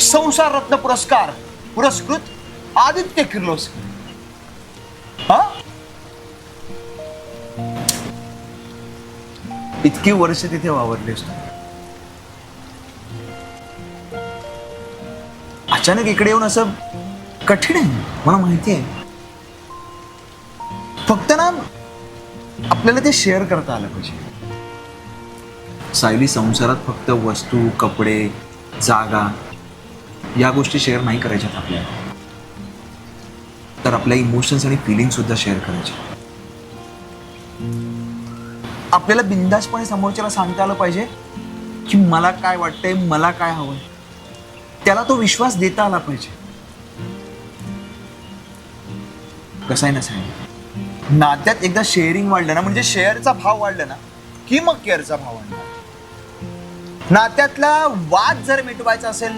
संसार रत्न पुरस्कार पुरस्कृत आदित्य किर्लोस्कर हा? इतकी वर्ष तिथे वावरली असतो. अचानक इकडे येऊन असं कठीण आहे मला माहिती आहे. फक्त ना आपल्याला ते शेअर करता आलं पाहिजे. सायली संसारात फक्त वस्तू कपडे जागा या गोष्टी शेअर नाही करायच्यात आपल्याला. तर आपल्या इमोशन्स आणि फिलिंग सुद्धा शेअर करायचे. आपल्याला बिंदासपणे समोरच्याला सांगता आलं पाहिजे की मला काय वाटतंय मला काय हवंय. त्याला तो विश्वास देता आला पाहिजे. कसं आहे ना साहेब? नात्यात एकदा शेअरिंग वाढलं ना म्हणजे शेअरचा भाव वाढला ना की मग केअरचा भाव वाढला नात्यातला वाद जर मिटवायचा असेल ना